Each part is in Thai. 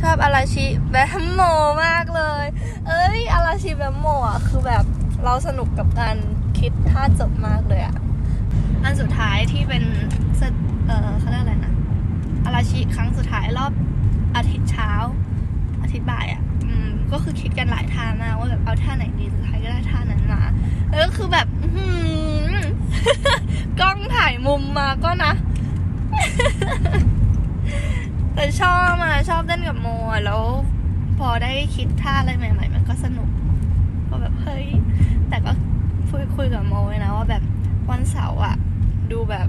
ชอบอาราชิแบมโมมากเลย เอ้ยอาราชิแบมโมอะคือแบบเราสนุกกับการคิดท่าจบมากเลยอะ อันสุดท้ายที่เป็นเออเขาเรียกอะไรนะอาราชิครั้งสุดท้ายรอบอาทิตย์เช้า อาทิตย์บ่ายอะอืมก็คือคิดกันหลายท่ามากว่าแบบเอาท่าไหนดีสุดท้ายก็ได้ท่านั้นมา แล้วก็คือแบบหือกล้องถ่ายมุมมาก็นะ แต่ ชอบอะชอบเต้นกับโมอะแล้วพอได้คิดท่าอะไรใหม่ ๆ มันก็สนุกก็แบบเฮ้ยแต่ก็คุยคุยกับโมไว้นะว่าแบบวันเสาร์อะดูแบบ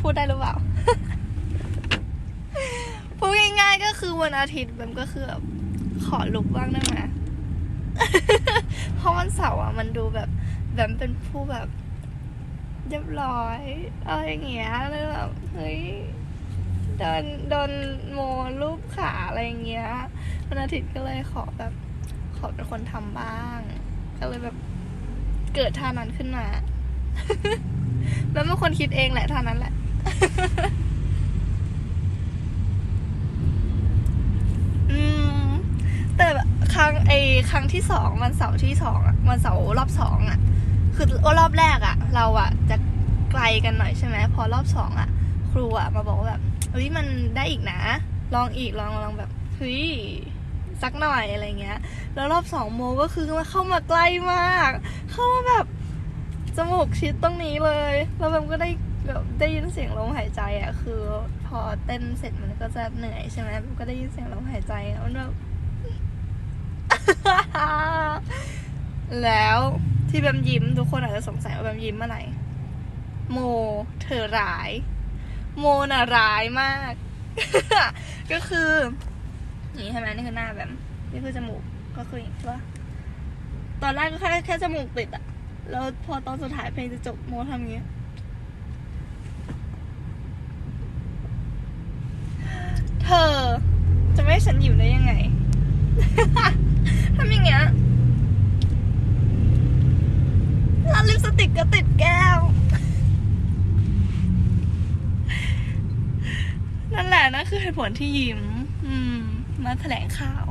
พูดได้หรือเปล่าพูดง่ายๆก็คือวันอาทิตย์แบบก็คือแบบขอลุกบ้างได้ไหมเพราะวันเสาร์อะมันดูแบบแบบเป็นผู้แบบเรียบร้อยอะไรอย่างเงี้ยเลยแบบเฮ้ย โดนโดนโมรูปขาอะไรอย่างเงี้ยวันอาทิตย์ก็เลยขอแบบขอเป็นคนทำบ้าง ก็เลยแบบเกิดท่านั้นขึ้นมา แล้วเป็นคนคิดเองแหละท่านั้นแหละอืมแต่ครั้งไอครั้งที่สองวันเสาร์ที่สองอะวันเสาร์รอบสองอะคือรอบแรกอะเราอะจะไกลกันหน่อยใช่ไหมพอรอบสองอะ ครูอะมาบอกว่าแบบเฮ้ยมันได้อีกนะ ลองอีกลองลองแบบเฮ้ยสักหน่อยอะไรเงี้ย แล้วรอบสองโมก็คือมันเข้ามาใกล้มาก เข้ามาแบบจมูกชิดตรงนี้เลยแล้วแบบก็ได้แบบได้ยินเสียงลมหายใจอะคือพอเต้นเสร็จมันก็จะเหนื่อยใช่ไหมมันก็ได้ยินเสียงลมหายใจอะมันแบบแล้วที่แบมยิ้มทุกคนอาจจะสงสัยว่าแบมยิ้มอะไร โม เธอร้าย โมน่ะร้ายมาก ก็คือนี่ใช่ไหมนี่คือหน้าแบมนี่คือจมูกก็คืออย่างนี้ใช่ปะตอนแรกก็แค่แค่จมูกติดอะแล้วพอตอนสุดท้ายเพลงจะจบโมทำอย่างนี้เธอจะไม่ให้ฉันอยู่ได้ยังไง ทำอย่างเงี้ยแล้วลิปสติกก็ติดแก้ว นั่นคือเหตุผลที่ยิ้ม อืม มาแถลงข่าว